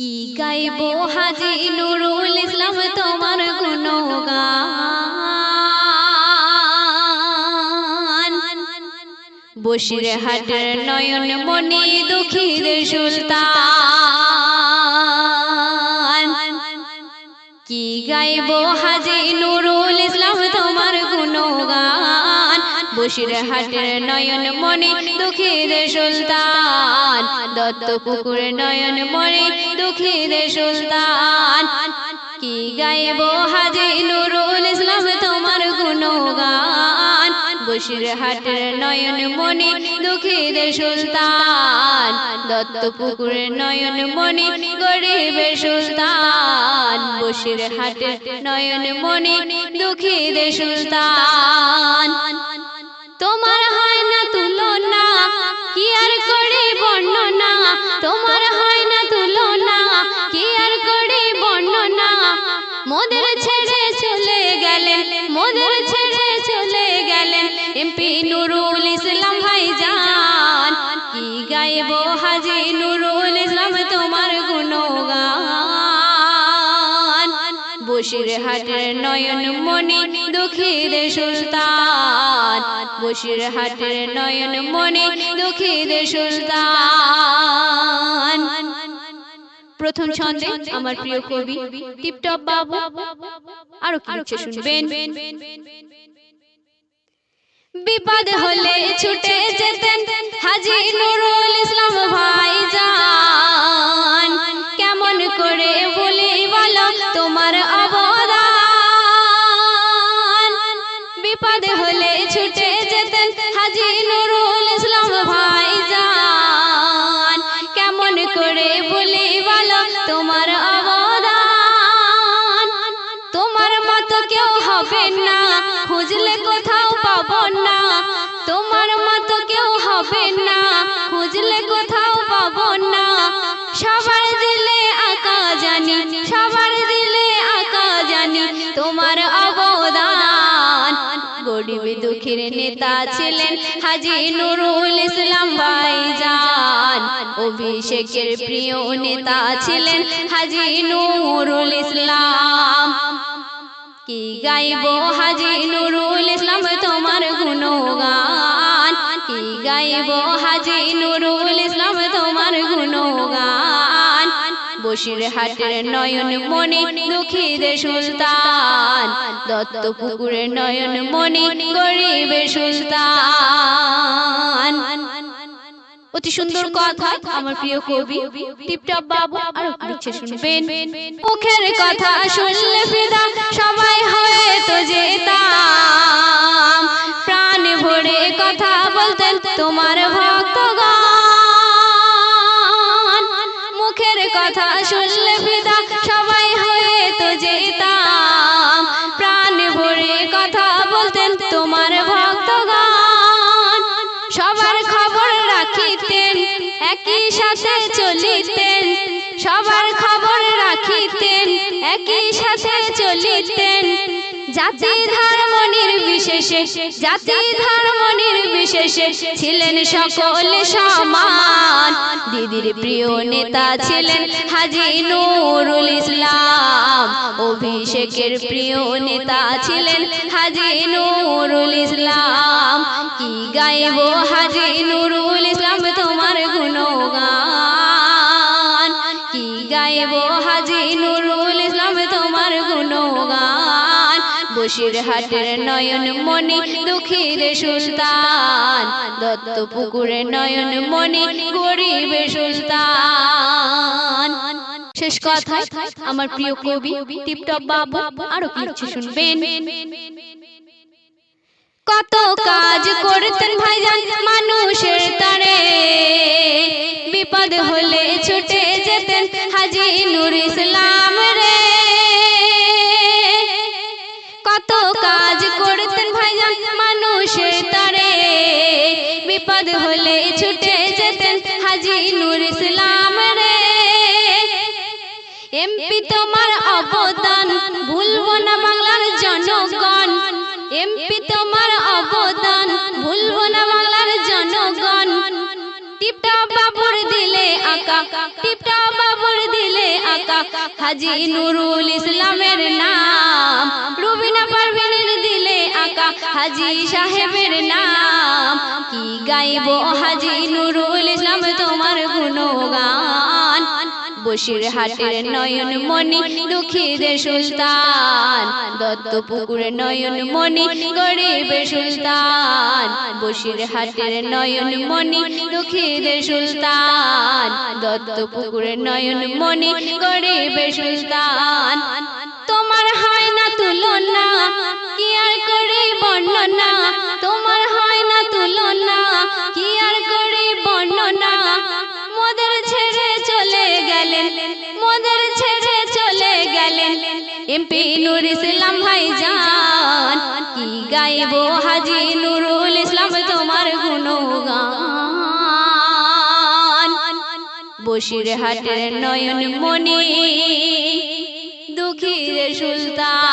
কি গাইব হাজি নুরুল ইসলাম তোমার গুণগান বসির হাটের নয়ন মনি দুঃখীর সুলতান। কি গাইব হাজি নুরুল ইসলাম তোমার গুণগান বসির হাটের নয়ন, মনি দুঃখীর সুলতান। দত্ত পুকুর নয়ন, মনি দুঃখীর সুলতান। কি গাইব হাজি নুরুল ইসলাম তোমার গুণগান। বসির হাটের নয়ন, মনি দুঃখীর সুলতান। দত্ত পুকুর নয়ন, মনি গরিবের সুলতান। বসির হাটের নয়ন, মনি দুঃখীর সুলতান। তোমার হয় না তুলনা, কি আর করে বর্ণনা? তোমার হয় না তুলনা, কি আর করে বর্ণনা? মোদের ছেড়ে চলে গেলেন, মোদের ছেড়ে চলে গেলেন। এমপি নুরুল ইসলাম ভাইজান, কি গাইব হাজি নুরুল ইসলাম তোমার বসির হাটের নয়ন মনি দুঃখীর সুলতান। বসির হাটের নয়ন মনি দুঃখীর সুলতান। প্রথম ছন্দে আমার প্রিয় কবি টিপটপ বাবু। আরও কি লিখছে শুনবেন? বিপদ হলে ছুটে যেতেন হাজি নুরুল ইসলাম ভাইজান। কেমন করে বলি বলো, তোমার বিপদ হলে ছুটে যেতেন হাজি নুরুল ইসলাম ভাইজান। কেমন করে বলি বলো তোমার অবদান? তোমার মতো কেউ হবে না। গরিব দুঃখের নেতা ছিলেন হাজি নুরুল ইসলাম ভাইজান। অভিষেকের প্রিয় নেতা ছিলেন হাজি নুরুল ইসলাম। কি গাইব হাজি নুরুল ইসলাম তোমার গুণগান। কি গাইব হাজি নুরুল ইসলাম তোমার গুণগান। বসির হাটের নয়ন মনি দুঃখীর সুলতান। দত্ত পুকুরের নয়ন মনি গরিবের সুলতান। অতি সুন্দর কথা আমার প্রিয় কবি টিপটপ বাবু আর ইচ্ছে শুনবেন। মুখের কথা শুনলে কথা শুনলে ফিদা সবাই হয়তো যেতাম। প্রাণ ভরে কথা বলতেন তোমার ভক্তগণ। সবার খবর রাখিতেন, একই সাথে চলিতেন। সবার খবর রাখিতেন, একই সাথে চলিতেন। জাতি ধর্ম নির্বিশেষে জাতি ধর্ম নির্বিশেষে ছিলেন সকলে সমান। দিদির প্রিয় নেতা ছিলেন হাজি নুরুল ইসলাম। অভিষেকের প্রিয় নেতা ছিলেন হাজি নুরুল ইসলাম। কি গাইব হাজি নুরুল ইসলাম তোমার গুণগান। কি গাইব হাজি নুরুল ইসলাম তোমার গুণগান। বসির হাটের নয়ন মনি দুঃখীর সুলতান। দত্ত পুকুরের নয়ন মনি গরিবের সুলতান। শেষ কথা, আমার প্রিয় কবি, টিপটপ বাবু, আরও কিছু শুনবেন? কত কাজ করতেন ভাইজান মানুষের তরে বিপদ হলে কত কাজ করতেন ভাইজান মানুষের তরে। বিপদ হলে ছুটে যেতেন হাজি নুর ইসলাম রে। এমপি তোমার অবদান, ভুলবো না বাংলার জনগণ। এমপি তোমার অবদান, ভুলবো না বাংলার জনগণ। টিপটা বাবুর দিলে আকা টিপটা হাজি নুরুল ইসলামের নাম। রুবিনা পারভিনের দিলে আকা হাজি সাহেবের নাম। কি গাইব হাজি নুরুল ইসলাম তোমার গুণগান। বসির হাটের নয়ন মনি দুঃখীদের সুলতান। দত্ত পুকুর নয়ন মনি গরিবের সুলতান। বসির হাটের নয়ন মনি দুঃখীদের সুলতান। দত্ত পুকুর নয়ন মনি গরিবের সুলতান। গাইব হাজি নুরুল ইসলাম তোমার গুণগান। বসির হাটের নয়ন মনি দুঃখীর সুলতান।